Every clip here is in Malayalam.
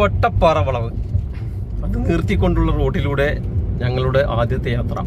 വട്ടപ്പാറ വളവ് അത് നിർത്തിക്കൊണ്ടുള്ള റോഡിലൂടെ ഞങ്ങളുടെ ആദ്യത്തെ യാത്ര.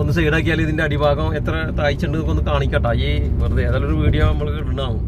ഒന്ന് സൈഡാക്കിയാൽ ഇതിന്റെ അടിഭാഗം എത്ര താഴ്ചയുണ്ട് ഒന്ന് കാണിക്കട്ടെ. ഈ വെറുതെ ഏതായാലും ഒരു വീഡിയോ നമ്മൾ ഇടണാവും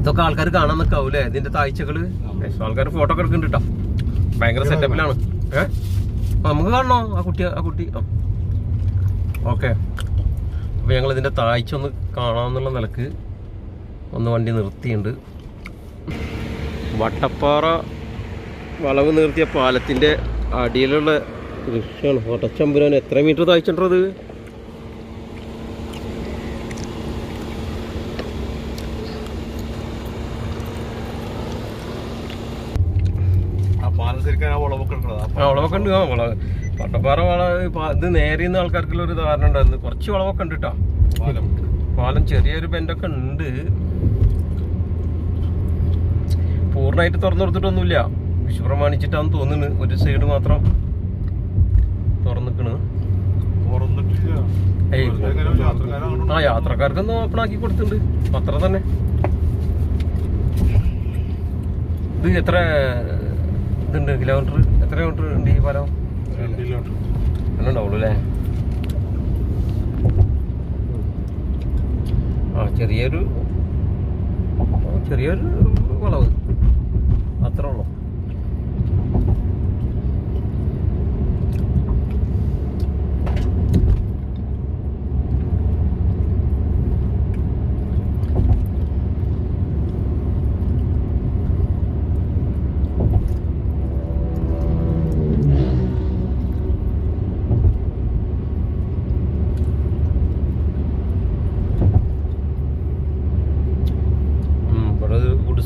ഇതൊക്കെ ആൾക്കാർ കാണാൻ നിൽക്കാവൂലേ ഇതിന്റെ താഴ്ചകൾ. ആൾക്കാർ ഫോട്ടോ ഒക്കെ എടുക്കുന്നുണ്ട് കേട്ടോ ഭയങ്കര സെറ്റപ്പിലാണ് ഏ? നമുക്ക് കാണണോ? ആ കുട്ടി ആ കുട്ടി. ഓക്കെ. അപ്പൊ ഞങ്ങൾ ഇതിന്റെ താഴ്ച ഒന്ന് കാണാമെന്നുള്ള നിലയ്ക്ക് ഒന്ന് വണ്ടി നിർത്തിയുണ്ട് വട്ടപ്പാറ വളവ് നിർത്തിയ പാലത്തിന്റെ അടിയിലുള്ള ദൃശ്യമാണ്. ഓട്ടച്ചമ്പുരാൻ എത്ര മീറ്റർ താഴ്ചണ്ടത് ആ പാലം ശരിക്കും ആ വളവൊക്കെ ഉണ്ടത് ആ വളവൊക്കെ ഉണ്ട്. ആ വളവ് വട്ടപ്പാറ വളവ് ഇത് നേരിയുന്ന ആൾക്കാർക്കുള്ള ഒരു ധാരണ ഉണ്ടായിരുന്നു. കുറച്ച് വളവൊക്കെ ഉണ്ട് കേട്ടോ പാലം. പാലം ചെറിയൊരു ബെൻഡൊക്കെ ഉണ്ട്. പൂർണമായിട്ട് തുറന്നു കൊടുത്തിട്ടൊന്നുമില്ല. വിഷു പ്രമാണിച്ചിട്ടാന്ന് തോന്നുന്നു. ഒരു സൈഡ് മാത്രം തുറന്നിക്കണ്. ആ യാത്രക്കാർക്കൊന്ന് ഓപ്പൺ ആക്കി കൊടുത്തിട്ടുണ്ട്. അത്ര തന്നെ. ഇത് എത്ര ഇതുണ്ട്? കിലോമീറ്റർ? എത്ര കിലോമീറ്റർ ഉണ്ട് ഈ പാലം? ചെറിയൊരു ചെറിയൊരു വളവ്. അത്രേ ഉള്ളു.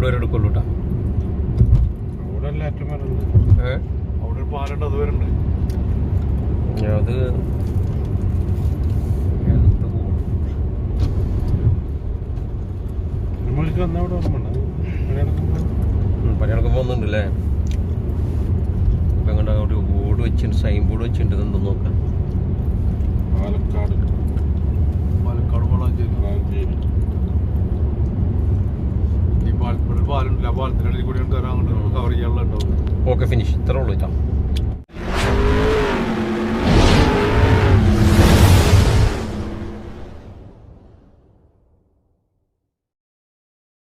അവിടെ വരെ ഉണ്ട് ഉം, പണികളൊക്കെ പോകുന്നുണ്ട് അല്ലേ ഇപ്പം അങ്ങോട്ട് ബോർഡ് വെച്ചിട്ടുണ്ട് സൈൻ ബോർഡ് വെച്ചിട്ടുണ്ട് ഇതെന്തോ നോക്കാം? പാലക്കാട്. കൂടി കയറാൻ കവർ ചെയ്യാനുള്ള ഉണ്ടാവും ഓക്കെ ഫിനിഷ് ഇത്രേ ഉള്ളൂ കേട്ടോ